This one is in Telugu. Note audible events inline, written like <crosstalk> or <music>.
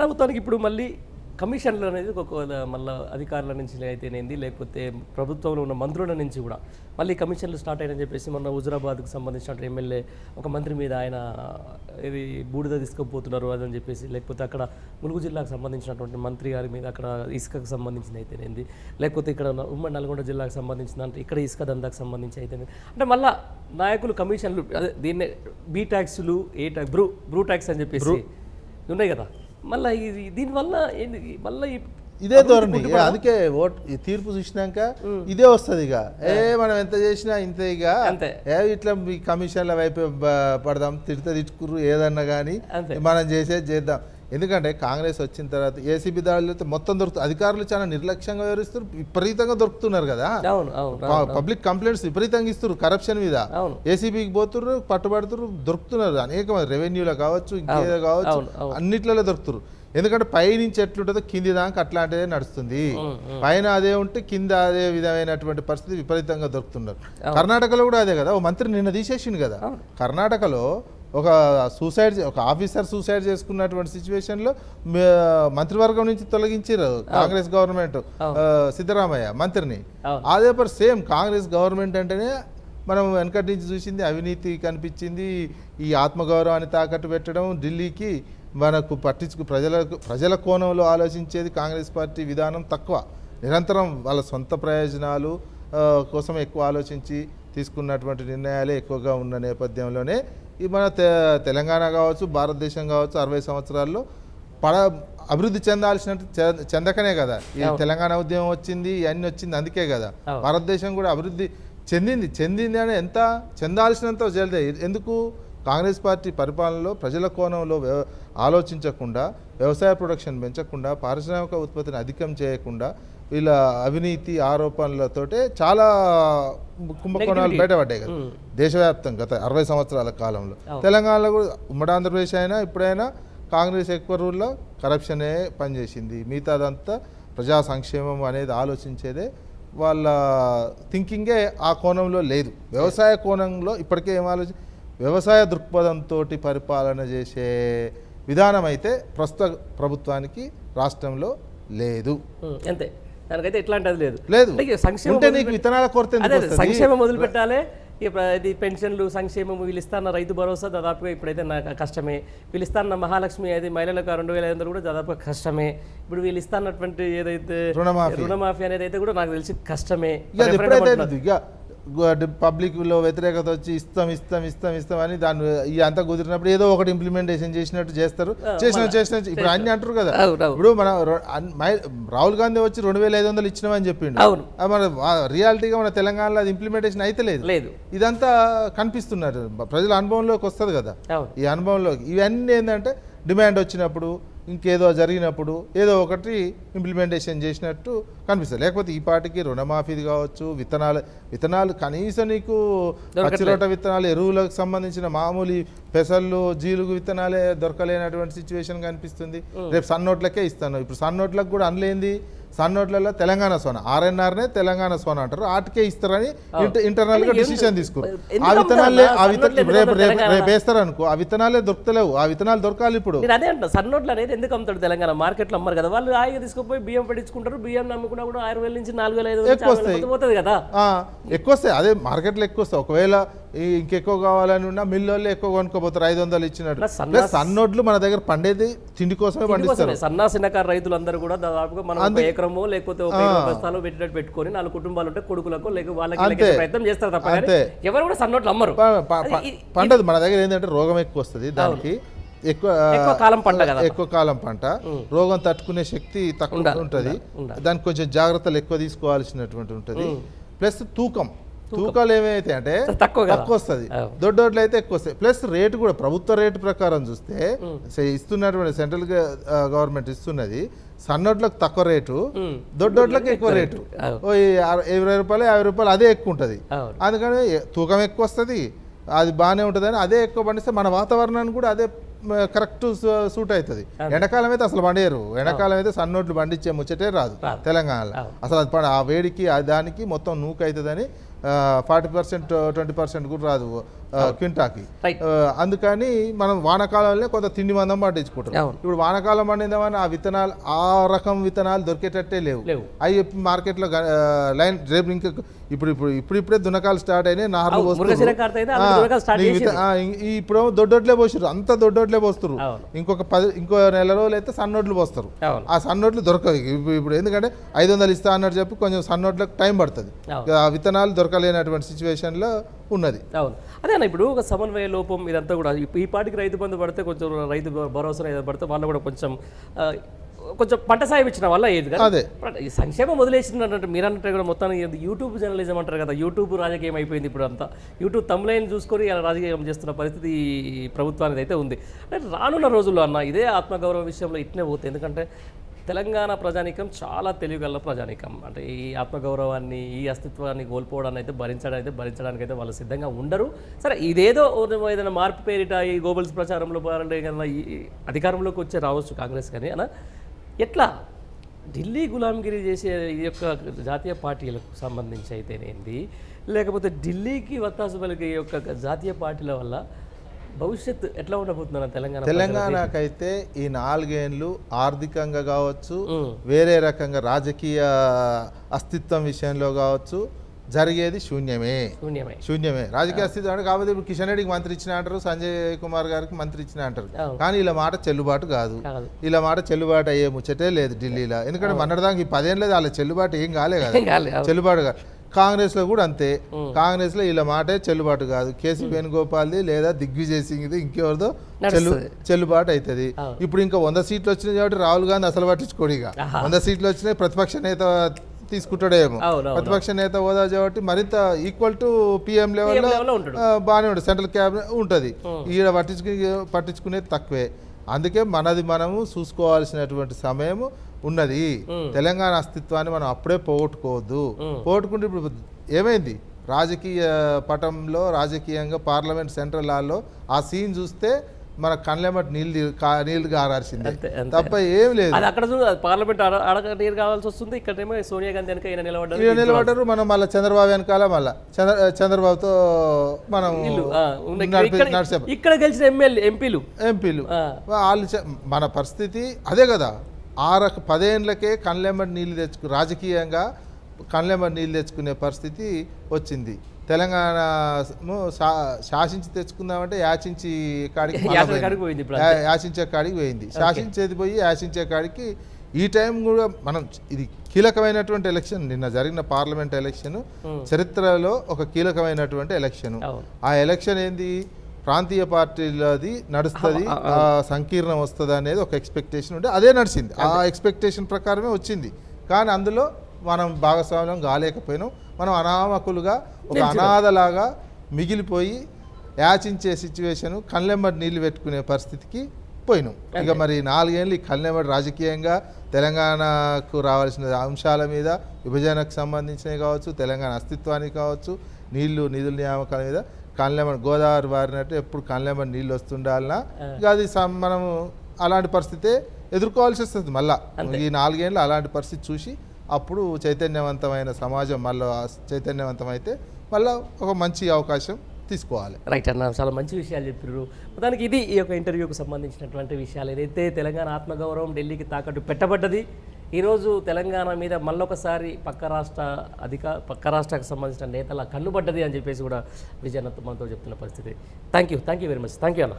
ప్రభుత్వానికి ఇప్పుడు మళ్ళీ కమిషన్లు అనేది ఒక మళ్ళీ అధికారుల నుంచి అయితేనేంది లేకపోతే ప్రభుత్వంలో ఉన్న మంత్రుల నుంచి కూడా. మళ్ళీ కమిషన్లు స్టార్ట్ అయ్యని చెప్పేసి మొన్న హుజురాబాద్కు సంబంధించిన ఎమ్మెల్యే ఒక మంత్రి మీద ఆయన ఇది బూడిద తీసుకుపోతున్నారు అదని చెప్పేసి లేకపోతే అక్కడ ములుగు జిల్లాకు సంబంధించినటువంటి మంత్రి గారి మీద అక్కడ ఇసుకకు సంబంధించింది అయితేనేంది లేకపోతే ఇక్కడ ఉన్న ఉమ్మడి నల్గొండ జిల్లాకు సంబంధించిన అంటే ఇక్కడ ఇసుక దందాకు సంబంధించి అయితేనే అంటే మళ్ళా నాయకులు కమిషన్లు అదే దీన్నే బీ ట్యాక్సులు ఏ ట్యాక్స్ బ్రూ బ్రూ ట్యాక్స్ అని చెప్పేసి ఉన్నాయి కదా. మళ్ళీ ఇది దీనివల్ల మళ్ళీ ఇదే ధోరణి. అందుకే ఓట్ తీర్పు చూసినాక ఇదే వస్తుంది ఇక. ఏ మనం ఎంత చేసినా ఇంతే ఇక. అంతే. ఏ ఇట్లా మీ కమిషన్ల వైపు పడదాం తిడితే తిట్టుకుర్రు ఏదన్నా కానీ. మనం చేసేది చేద్దాం. ఎందుకంటే కాంగ్రెస్ వచ్చిన తర్వాత ఏసీబీ దాడులు అయితే మొత్తం దొరుకుతుంది అధికారులు చాలా నిర్లక్ష్యంగా వ్యవహరిస్తారు విపరీతంగా దొరుకుతున్నారు కదా. పబ్లిక్ కంప్లైంట్స్ విపరీతంగా ఇస్తారు కరప్షన్ మీద. ఏసీబీకి పోతుర్రు పట్టుబడుతురు దొరుకుతున్నారు. అనేక రెవెన్యూలో కావచ్చు ఇంకేదో కావచ్చు. అన్నిట్లలో దొరుకుతురు ఎందుకంటే పై నుంచి ఎట్లుంటుందో కింది దాకా అట్లాంటిదే నడుస్తుంది. పైన అదే ఉంటే కింద అదే విధమైనటువంటి పరిస్థితి విపరీతంగా దొరుకుతున్నారు. కర్ణాటకలో కూడా అదే కదా ఓ మంత్రి నిన్న తీసేసిండు కదా. కర్ణాటకలో ఒక సూసైడ్ ఒక ఆఫీసర్ సూసైడ్ చేసుకున్నటువంటి సిచ్యువేషన్లో మంత్రివర్గం నుంచి తొలగించారు కాంగ్రెస్ గవర్నమెంట్ సిద్ధరామయ్య మంత్రిని. అదే పర్ సేమ్ కాంగ్రెస్ గవర్నమెంట్ అంటేనే మనం వెనకటి నుంచి చూసింది అవినీతి కనిపించింది ఈ ఆత్మగౌరవాన్ని తాకట్టు పెట్టడం ఢిల్లీకి మనకు పట్టించుకు ప్రజలకు ప్రజల కోణంలో ఆలోచించేది కాంగ్రెస్ పార్టీ విధానం తక్కువ. నిరంతరం వాళ్ళ సొంత ప్రయోజనాలు కోసం ఎక్కువ ఆలోచించి తీసుకున్నటువంటి నిర్ణయాలే ఎక్కువగా ఉన్న నేపథ్యంలోనే ఈ మన తెలంగాణ కావచ్చు భారతదేశం కావచ్చు అరవై సంవత్సరాల్లో పడ అభివృద్ధి చెందాల్సినట్టు చె- చెందకనే కదా. ఈ తెలంగాణ ఉద్యమం వచ్చింది ఇవన్నీ వచ్చింది అందుకే కదా. భారతదేశం కూడా అభివృద్ధి చెందింది చెందింది అని ఎంత చెందాల్సినంత చెందే ఎందుకు? కాంగ్రెస్ పార్టీ పరిపాలనలో ప్రజల కోణంలో ఆలోచించకుండా వ్యవసాయ ప్రొడక్షన్ పెంచకుండా పారిశ్రామిక ఉత్పత్తిని అధికం చేయకుండా వీళ్ళ అవినీతి ఆరోపణలతోటే చాలా కుంభకోణాలు బయటపడ్డాయి కదా. ఉమ్. దేశవ్యాప్తంగా గత అరవై సంవత్సరాల కాలంలో. తెలంగాణలో కూడా ఉమ్మడి ఆంధ్రప్రదేశ్ అయినా ఇప్పుడైనా కాంగ్రెస్ ఎక్కువ రూల్లో కరప్షనే పనిచేసింది. మిగతాదంతా ప్రజా సంక్షేమం అనేది ఆలోచించేదే వాళ్ళ థింకింగే ఆ కోణంలో లేదు. వ్యవసాయ కోణంలో ఇప్పటికే ఏం ఆలోచి వ్యవసాయ దృక్పథంతో పరిపాలన చేసే విధానం అయితే ప్రస్తుత ప్రభుత్వానికి రాష్ట్రంలో లేదు. ఉమ్, అంతే. దానికైతే ఎట్లాంటిది లేదు. లేదు. సంక్షేమం నీకు విత్తనాల కొరత అదే? సంక్షేమం మొదలు పెట్టాలి. ఇది పెన్షన్లు సంక్షేమం వీళ్ళు ఇస్తాన్న రైతు భరోసా దాదాపుగా ఇప్పుడైతే నాకు కష్టమే. వీళ్ళు ఇస్తాన్న మహాలక్ష్మి అది మహిళలకు రెండు వేల ఐదు కూడా దాదాపుగా కష్టమే. ఇప్పుడు వీళ్ళు ఇస్తాన్నటువంటి ఏదైతే రుణమాఫీ. రుణమాఫీ అనేది అయితే కూడా నాకు తెలిసి కష్టమే. ఇక అది రెఫరెండం ఎప్పుడైతే అంటున్నారు. ఇక పబ్లిక్లో వ్యతిరేకత వచ్చి ఇస్తాం ఇస్తాం ఇస్తాం ఇస్తాం అని దాన్ని ఈ అంతా కుదిరినప్పుడు ఏదో ఒకటి ఇంప్లిమెంటేషన్ చేసినట్టు చేస్తారు. చేసిన చేసిన ఇప్పుడు అన్ని అంటారు కదా. ఇప్పుడు మన రాహుల్ గాంధీ వచ్చి రెండు వేల ఐదు వందలు ఇచ్చినామని చెప్పిండు. మన రియాలిటీగా మన తెలంగాణలో అది ఇంప్లిమెంటేషన్ అయితే లేదు. ఇదంతా కనిపిస్తున్నారు. ప్రజల అనుభవంలోకి వస్తుంది కదా. ఈ అనుభవంలోకి. ఇవన్నీ ఏంటంటే డిమాండ్ వచ్చినప్పుడు ఇంకేదో జరిగినప్పుడు ఏదో ఒకటి ఇంప్లిమెంటేషన్ చేసినట్టు కనిపిస్తుంది. లేకపోతే ఈ పాటికి రుణమాఫీది కావచ్చు విత్తనాలు విత్తనాలు కనీసం నీకు పచ్చిరొట్ట విత్తనాలు ఎరువులకు సంబంధించిన మామూలు పెసళ్ళు జీలుగు విత్తనాలే దొరకలేనటువంటి సిచ్యువేషన్ కనిపిస్తుంది. రేపు సన్నోట్లకే ఇస్తాను. ఇప్పుడు సన్నోట్లకు కూడా అనలేంది సన్నోట్లలో తెలంగాణ సోనా. ఆర్ఎన్ఆర్నే తెలంగాణ సోనా అంటారు. వాటికే ఇస్తారని ఇంటర్నల్గా డిసిషన్ తీసుకున్నారు ఆ విత్తనాలే ఆ రేపు రేపు వేస్తారు అనుకో. ఆ విత్తనాలే దొరకలేవు ఆ విత్తనాలు దొరకాలి ఇప్పుడు. అదే అంటున్నా. సన్నోట్లు అనేది ఎందుకు అమ్ముతాడు తెలంగాణ? మార్కెట్లో అమ్మరు కదా. వాళ్ళు హాయిగా తీసుకుపోయి బియ్యం పట్టించుకుంటారు. బియ్యం నమ్ముకున్నా కూడా ఆరు వేల నుంచి నాలుగు వేల ఐదు. పోతుంది కదా. ఎక్కువ వస్తాయి అదే మార్కెట్లో ఎక్కువ వస్తాయి ఒకవేళ ఇంకెక్కువ కావాలని ఉన్నా మిల్లు ఎక్కువ కొనుక్కోపోతారు ఐదు వందలు ఇచ్చినట్టు. ప్లస్ సన్న- ప్లస్ సన్నోట్లు మన దగ్గర పండేది తిండి కోసమే పండిస్తారు. సన్నా చిన్నకారు రైతులందరూ కూడా దాదాపుగా మనం ఎకరమో లేకపోతే బస్తాలు పెట్టినట్టు పెట్టుకొని నాలుగు కుటుంబాలు ఉంటే కొడుకులకు లేక వాళ్ళకి ప్రయత్నం చేస్తారు తప్ప. ఎవరు కూడా సన్నోట్లు అమ్మరు. పండదు. మన దగ్గర ఏంటంటే రోగం ఎక్కువ వస్తుంది దానికి. ఎక్కువ కాలం పంట కదా. ఎక్కువ కాలం పంట. రోగం తట్టుకునే శక్తి తక్కువ ఉంటుంది. దానికి కొంచెం జాగ్రత్తలు ఎక్కువ తీసుకోవాల్సినటువంటి ఉంటుంది. ప్లస్ తూకం. తూకాలు ఏమైతే అంటే తక్కువ తక్కువ వస్తుంది. దొడ్డోట్లు అయితే ఎక్కువ వస్తాయి ప్లస్ రేటు కూడా ప్రభుత్వ రేటు ప్రకారం చూస్తే ఇస్తున్నటువంటి సెంట్రల్ గవర్నమెంట్ ఇస్తున్నది సన్నోట్లకు తక్కువ రేటు. దొడ్డోట్లకు ఎక్కువ రేటు. ఇరవై రూపాయలు యాభై రూపాయలు అదే ఎక్కువ ఉంటుంది అందుకని తూకం ఎక్కువ వస్తుంది అది బాగానే ఉంటుందని అదే ఎక్కువ పండిస్తే మన వాతావరణానికి కూడా అదే కరెక్ట్ సూట్ అవుతుంది. ఎండాకాలం అయితే అసలు పండియరు. ఎండాకాలం అయితే సన్నోట్లు పండించే ముచ్చటే రాదు. తెలంగాణలో. అసలు అది ఆ వేడికి దానికి మొత్తం నూకు అవుతుందని ఫార్టీ పర్సెంట్ ట్వంటీ పర్సెంట్ కూడా రాదు క్వింటాకి. అందుకని మనం వానాకాలంలో కొంత తిండి మందం అవును. ఇప్పుడు వానాకాలం పండిందామని ఆ విత్తనాలు ఆ రకం విత్తనాలు దొరికేటట్టే లేవు. అవి మార్కెట్లో లైన్ రేపు ఇంకా ఇప్పుడు ఇప్పుడు ఇప్పుడు ఇప్పుడే దున్నకాలు స్టార్ట్ అయినాయి నార్లు ఇప్పుడు దొడ్డొడ్లే పోసారు అంత దొడ్డొడ్లే పోస్తారు. ఇంకొక పది ఇంకో నెల రోజులు అయితే సన్నోట్లు పోస్తారు. ఆ సన్నోట్లు దొరకవు. ఇక. ఇప్పుడు ఎందుకంటే ఐదు వందలు ఇస్తా అన్నట్టు చెప్పి కొంచెం సన్నోట్లకు టైం పడుతుంది. ఆ విత్తనాలు దొరకలేనటువంటి సిచ్యువేషన్లో ఉన్నది. అవును. అదే అన్న ఇప్పుడు ఒక సమన్వయ లోపం ఇదంతా కూడా ఈ- పాటికి రైతు బంధు పడితే కొంచెం రైతు భరోసా పడితే వాళ్ళు కూడా కొంచెం కొంచెం పంట సాయం ఇచ్చిన వల్ల ఏది అదే. ఈ సంక్షేమం వదిలేసినట్టు మీరు అన్నట్టు కూడా మొత్తం ఇది యూట్యూబ్ జర్నలిజం అంటారు కదా. యూట్యూబ్ రాజకీయం అయిపోయింది ఇప్పుడు అంతా. యూట్యూబ్ తమ్లైన్ చూసుకొని ఇలా రాజకీయం చేస్తున్న పరిస్థితి ప్రభుత్వానికి అయితే ఉంది. అంటే రానున్న రోజుల్లో అన్న ఇదే ఆత్మగౌరవ విషయంలో ఇట్నే పోతుంది ఎందుకంటే తెలంగాణ ప్రజానీకం చాలా తెలివిగల ప్రజానీకం. అంటే ఈ ఆత్మగౌరవాన్ని ఈ అస్తిత్వాన్ని కోల్పోవడాన్ని అయితే భరించడానికి అయితే భరించడానికి అయితే వాళ్ళు సిద్ధంగా ఉండరు. సరే ఇదేదో ఏదైనా మార్పు పేరిట ఈ గోబల్స్ ప్రచారంలో ఈ అధికారంలోకి వచ్చే రావచ్చు కాంగ్రెస్ కానీ అన్న? ఎట్లా ఢిల్లీ గులాంగిరి చేసే ఈ యొక్క జాతీయ పార్టీలకు సంబంధించి అయితేనేంది లేకపోతే ఢిల్లీకి వత్తాసు పలికే ఈ యొక్క జాతీయ పార్టీల వల్ల భవిష్యత్తు ఎట్లా ఉండబోతుందన్న తెలంగాణ తెలంగాణకైతే ఈ నాలుగేండ్లు ఆర్థికంగా కావచ్చు. వేరే రకంగా రాజకీయ అస్తిత్వం విషయంలో కావచ్చు జరిగేది శూన్యమే. శూన్యమే. శూన్యమే. రాజకీయ అస్తిత్వం అంటే కాకపోతే ఇప్పుడు కిషన్ రెడ్డికి మంత్రి ఇచ్చిన అంటారు సంజయ్ కుమార్ గారికి మంత్రి ఇచ్చిన అంటారు. కానీ ఇలా మాట చెల్లుబాటు కాదు. ఇలా మాట చెల్లుబాటు అయ్యే ముచ్చటే లేదు ఢిల్లీలో. ఎందుకంటే మొన్నటిదాకా ఈ పదేళ్ళది వాళ్ళ చెల్లుబాటు ఏం కాలే కదా. చెల్లుబాటు కాదు కాంగ్రెస్లో కూడా అంతే. కాంగ్రెస్లో ఇలా మాటే చెల్లుబాటు కాదు. కేసీ వేణుగోపాల్ది లేదా దిగ్విజయ్ సింగ్ది ఇంకెవరిదో చెల్లు. చెల్లుబాటు అవుతుంది. ఇప్పుడు ఇంకా వంద సీట్లు వచ్చినాయి కాబట్టి రాహుల్ గాంధీ అసలు పట్టించుకోడు ఇక. వంద సీట్లు వచ్చినాయి ప్రతిపక్ష నేత తీసుకుంటాడేమో. ప్రతిపక్ష నేత హోదా కాబట్టి మరింత ఈక్వల్ టు పిఎం ఉంటాడు. బాగానే ఉంటుంది సెంట్రల్ క్యాబినెట్ ఉంటుంది. ఈడ పట్టించుకునే పట్టించుకునేది తక్కువే. అందుకే మనది మనము చూసుకోవాల్సినటువంటి సమయం ఉన్నది. తెలంగాణ అస్తిత్వాన్ని మనం అప్పుడే పోగొట్టుకోవద్దు. పోగొట్టుకుంటే ఇప్పుడు ఏమైంది? రాజకీయ పటంలో రాజకీయంగా పార్లమెంట్ సెంట్రల్ హాల్లో ఆ సీన్ చూస్తే మన కళ్ళెమటి నీళ్ళు నీళ్ళు అంతే తప్ప ఏం లేదు. అక్కడ పార్లమెంట్ నీరు కావాల్సి వస్తుంది ఇక్కడేమో సోనియా గాంధీ వెనక ఈయన నిలబడ్డారు నిలబడ్డారు మనం మళ్ళీ చంద్రబాబు వెనకాల మళ్ళీ. చంద్ర చంద్రబాబుతో మనం ఇక్కడ- గెలిచిన ఎమ్మెల్యే ఎంపీలు. ఎంపీలు. వాళ్ళు మన పరిస్థితి అదే కదా. ఆ రక పదేళ్ళకే కళ్ళెమ్మడి నీళ్ళు తెచ్చుకు రాజకీయంగా కళ్ళెమ్మడి నీళ్ళు తెచ్చుకునే పరిస్థితి వచ్చింది. తెలంగాణ శాసించి తెచ్చుకుందామంటే యాచించి కాడికి <laughs> యాచించే కాడికి పోయింది శాసించేది పోయి యాచించే కాడికి ఈ టైం కూడా మనం ఇది కీలకమైనటువంటి ఎలక్షన్ నిన్న జరిగిన పార్లమెంట్ ఎలక్షన్ చరిత్రలో ఒక కీలకమైనటువంటి ఎలక్షన్. ఆ ఎలక్షన్ ఏంది? ప్రాంతీయ పార్టీలది నడుస్తుంది ఆ సంకీర్ణం వస్తుంది అనేది ఒక ఎక్స్పెక్టేషన్ ఉంటే అదే నడిచింది. ఆ ఎక్స్పెక్టేషన్ ప్రకారమే వచ్చింది. కానీ అందులో మనం భాగస్వామ్యం కాలేకపోయినాం. మనం అనామకులుగా ఒక అనాథలాగా మిగిలిపోయి యాచించే సిచ్యువేషన్ కళ్ళెమ్మడి నీళ్ళు పెట్టుకునే పరిస్థితికి పోయినాం. ఇక మరి నాలుగేళ్ళు ఈ కళ్ళెమ్మడి రాజకీయంగా తెలంగాణకు రావాల్సిన అంశాల మీద విభజనకు సంబంధించినవి కావచ్చు తెలంగాణ అస్తిత్వానికి కావచ్చు నీళ్ళు నిధుల నియామకాల మీద కళ్ళెమ్మడి గోదావరి బారినట్టు ఎప్పుడు కళ్ళెమ్మడి నీళ్ళు వస్తుండాలన్నా ఇక అది సం- మనము అలాంటి పరిస్థితే ఎదుర్కోవాల్సి వస్తుంది మళ్ళా. ఈ నాలుగేళ్ళు అలాంటి పరిస్థితి చూసి అప్పుడు చైతన్యవంతమైన సమాజం మళ్ళీ చైతన్యవంతమైతే మళ్ళీ ఒక మంచి అవకాశం తీసుకోవాలి. రైట్ అన్న. చాలా మంచి విషయాలు చెప్పారు మొత్తానికి ఇది ఈ యొక్క ఇంటర్వ్యూకి సంబంధించినటువంటి విషయాలు. ఏదైతే తెలంగాణ ఆత్మగౌరవం ఢిల్లీకి తాకట్టు పెట్టబడ్డది ఈరోజు తెలంగాణ మీద మళ్ళొకసారి పక్క రాష్ట్ర అధిక పక్క రాష్ట్రానికి సంబంధించిన నేతల కన్నుబడ్డది అని చెప్పేసి కూడా విజయనత్ మనతో చెప్తున్న పరిస్థితి. Thank you thank you very much thank you అన్న.